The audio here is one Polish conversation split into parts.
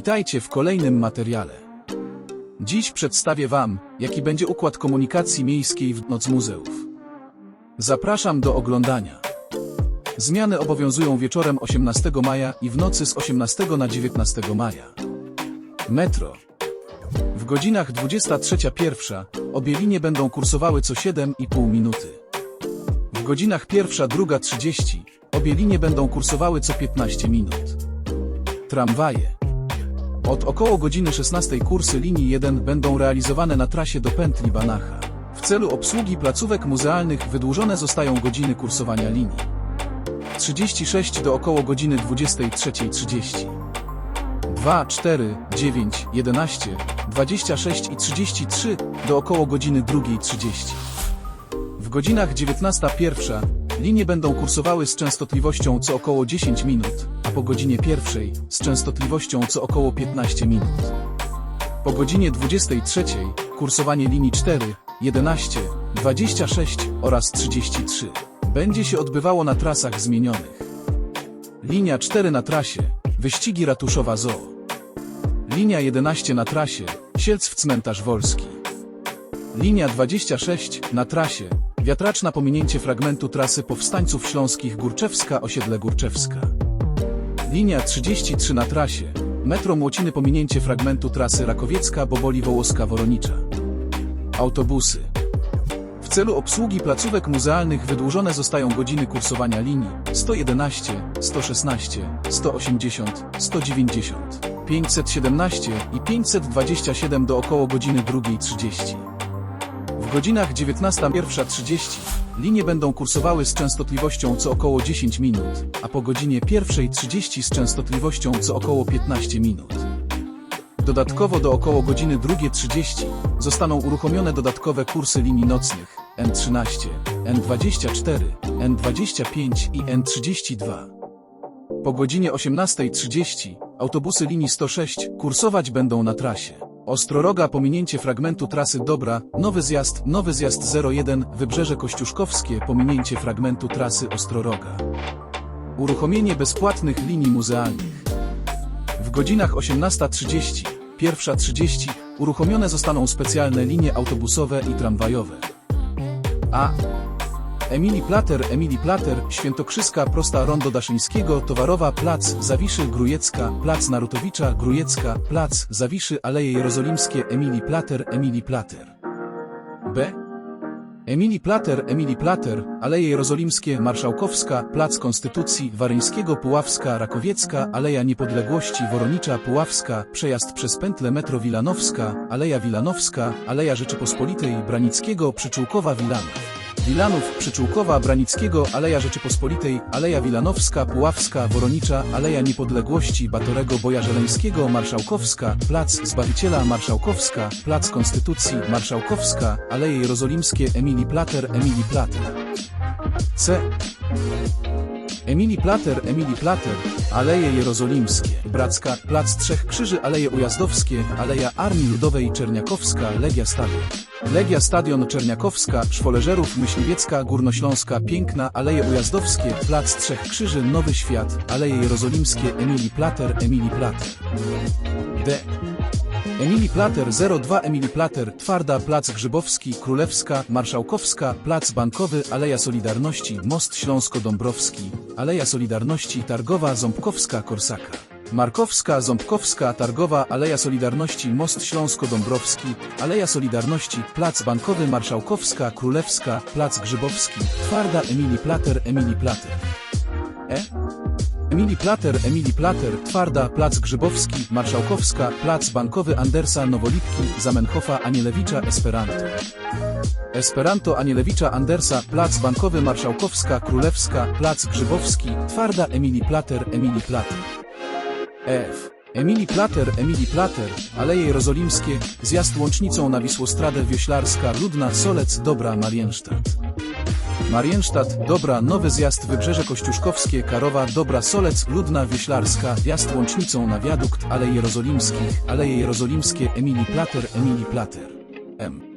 Witajcie w kolejnym materiale. Dziś przedstawię Wam, jaki będzie układ komunikacji miejskiej w Noc Muzeów. Zapraszam do oglądania. Zmiany obowiązują wieczorem 18 maja i w nocy z 18 na 19 maja. Metro. W godzinach 23.01 obie linie będą kursowały co 7,5 minuty. W godzinach 1.02.30 obie linie będą kursowały co 15 minut. Tramwaje. Od około godziny 16 kursy linii 1 będą realizowane na trasie do pętli Banacha. W celu obsługi placówek muzealnych wydłużone zostają godziny kursowania linii. 36 do około godziny 23.30. 2, 4, 9, 11, 26 i 33 do około godziny 2.30. W godzinach 19.01 linie będą kursowały z częstotliwością co około 10 minut, a po godzinie pierwszej z częstotliwością co około 15 minut. Po godzinie 23 kursowanie linii 4, 11, 26 oraz 33 będzie się odbywało na trasach zmienionych. Linia 4 na trasie Wyścigi Ratuszowa Zoo. Linia 11 na trasie Sielc Cmentarz Wolski. Linia 26 na trasie Wiatraczna pominięcie fragmentu trasy Powstańców Śląskich Górczewska osiedle Górczewska. Linia 33 na trasie Metro Młociny pominięcie fragmentu trasy Rakowiecka Boboli Wołoska Woronicza. Autobusy. W celu obsługi placówek muzealnych wydłużone zostają godziny kursowania linii 111, 116, 180, 190, 517 i 527 do około godziny 2.30. W godzinach 19.01.30 linie będą kursowały z częstotliwością co około 10 minut, a po godzinie 1.30 z częstotliwością co około 15 minut. Dodatkowo do około godziny 2.30 zostaną uruchomione dodatkowe kursy linii nocnych N13, N24, N25 i N32. Po godzinie 18.30 autobusy linii 106 kursować będą na trasie. Ostroroga pominięcie fragmentu trasy Dobra, nowy zjazd, nowy zjazd 01, Wybrzeże Kościuszkowskie pominięcie fragmentu trasy Ostroroga. Uruchomienie bezpłatnych linii muzealnych. W godzinach 18.30, 1.30 uruchomione zostaną specjalne linie autobusowe i tramwajowe. A. Emilii Plater, Emilii Plater, Świętokrzyska, Prosta Rondo Daszyńskiego, Towarowa, Plac Zawiszy, Grujecka, Plac Narutowicza, Grujecka, Plac Zawiszy, Aleje Jerozolimskie, Emilii Plater, Emilii Plater. B. Emilii Plater, Emilii Plater, Aleje Jerozolimskie, Marszałkowska, Plac Konstytucji, Waryńskiego, Puławska, Rakowiecka, Aleja Niepodległości, Woronicza, Puławska, przejazd przez pętlę metro Wilanowska, Aleja Wilanowska, Aleja Rzeczypospolitej, Branickiego, Przyczółkowa, Wilanów. Wilanów, Przyczółkowa, Branickiego, Aleja Rzeczypospolitej, Aleja Wilanowska, Puławska, Woronicza, Aleja Niepodległości, Batorego Boja Żeleńskiego, Marszałkowska, Plac Zbawiciela, Marszałkowska, Plac Konstytucji, Marszałkowska, Aleje Jerozolimskie, Emilii Plater, Emilii Plater. C. Emilii Plater, Emilii Plater, Aleje Jerozolimskie, Bracka, Plac Trzech Krzyży, Aleje Ujazdowskie, Aleja Armii Ludowej Czerniakowska, Legia Stadion. Legia Stadion Czerniakowska, Szwoleżerów, Myśliwiecka, Górnośląska, Piękna, Aleje Ujazdowskie, Plac Trzech Krzyży, Nowy Świat, Aleje Jerozolimskie, Emilii Plater, Emilii Plater. D. Emilii Plater 02 Emilii Plater, Twarda, Plac Grzybowski, Królewska, Marszałkowska, Plac Bankowy, Aleja Solidarności, Most Śląsko-Dąbrowski, Aleja Solidarności, Targowa, Ząbkowska, Korsaka. Markowska, Ząbkowska, Targowa, Aleja Solidarności, Most Śląsko-Dąbrowski, Aleja Solidarności, Plac Bankowy, Marszałkowska, Królewska, Plac Grzybowski, Twarda Emilii Plater, Emilii Plater. E? Emilii Plater, Emilii Plater, Twarda, Plac Grzybowski, Marszałkowska, Plac Bankowy Andersa Nowolipki, Zamenhofa Anielewicza Esperanto. Esperanto Anielewicza Andersa, Plac Bankowy Marszałkowska, Królewska, Plac Grzybowski, Twarda Emilii Plater, Emilii Plater. F. Emilii Plater, Emilii Plater, Aleje Jerozolimskie, zjazd łącznicą na Wisłostradę Wioślarska, Ludna, Solec, Dobra, Mariensztat. Mariensztat, Dobra, Nowy Zjazd Wybrzeże Kościuszkowskie, Karowa, Dobra, Solec, Ludna, Wioślarska, wjazd łącznicą na wiadukt, Alej Jerozolimskich, Aleje Jerozolimskie, Emilii Plater, Emilii Plater. M.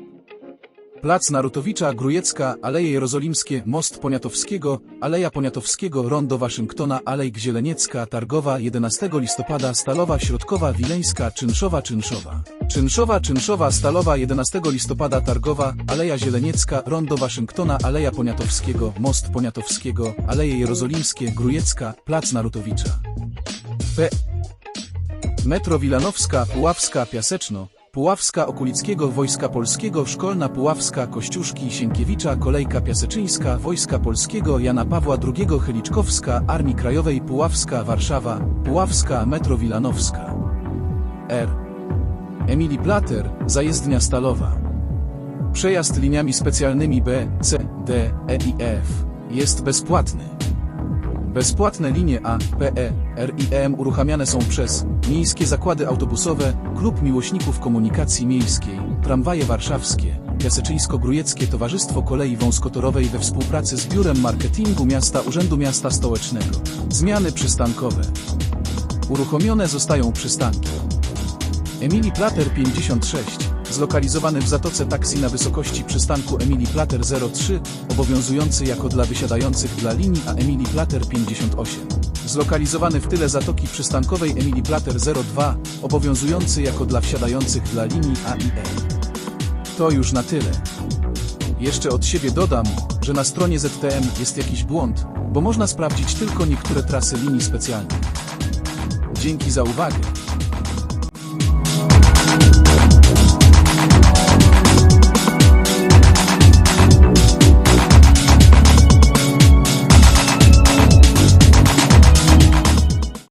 Plac Narutowicza, Grujecka, Aleje Jerozolimskie, Most Poniatowskiego, Aleja Poniatowskiego, Rondo Waszyngtona, Alej Gzieleniecka, Targowa, 11 listopada, Stalowa, Środkowa, Wileńska, Czynszowa, Czynszowa. Czynszowa, Czynszowa, Stalowa, 11 listopada, Targowa, Aleja Zieleniecka, Rondo Waszyngtona, Aleja Poniatowskiego, Most Poniatowskiego, Aleje Jerozolimskie, Grujecka, Plac Narutowicza. P. Metro Wilanowska, Puławska, Piaseczno, Puławska Okulickiego Wojska Polskiego, Szkolna Puławska, Kościuszki, Sienkiewicza, Kolejka Piaseczyńska, Wojska Polskiego, Jana Pawła II, Chyliczkowska, Armii Krajowej, Puławska, Warszawa, Puławska, Metro Wilanowska. R. Emilii Plater, Zajezdnia Stalowa. Przejazd liniami specjalnymi B, C, D, E i F jest bezpłatny. Bezpłatne linie A, P, E, R i EM uruchamiane są przez Miejskie Zakłady Autobusowe, Klub Miłośników Komunikacji Miejskiej, Tramwaje Warszawskie, Piaseczyńsko-Grujeckie Towarzystwo Kolei Wąskotorowej we współpracy z Biurem Marketingu Miasta Urzędu Miasta Stołecznego. Zmiany przystankowe. Uruchomione zostają przystanki. Emilii Plater 56, zlokalizowany w zatoce taksi na wysokości przystanku Emilii Plater 03, obowiązujący jako dla wysiadających dla linii A Emilii Plater 58, zlokalizowany w tyle zatoki przystankowej Emilii Plater 02, obowiązujący jako dla wsiadających dla linii A i E. To już na tyle. Jeszcze od siebie dodam, że na stronie ZTM jest jakiś błąd, bo można sprawdzić tylko niektóre trasy linii specjalnych. Dzięki za uwagę.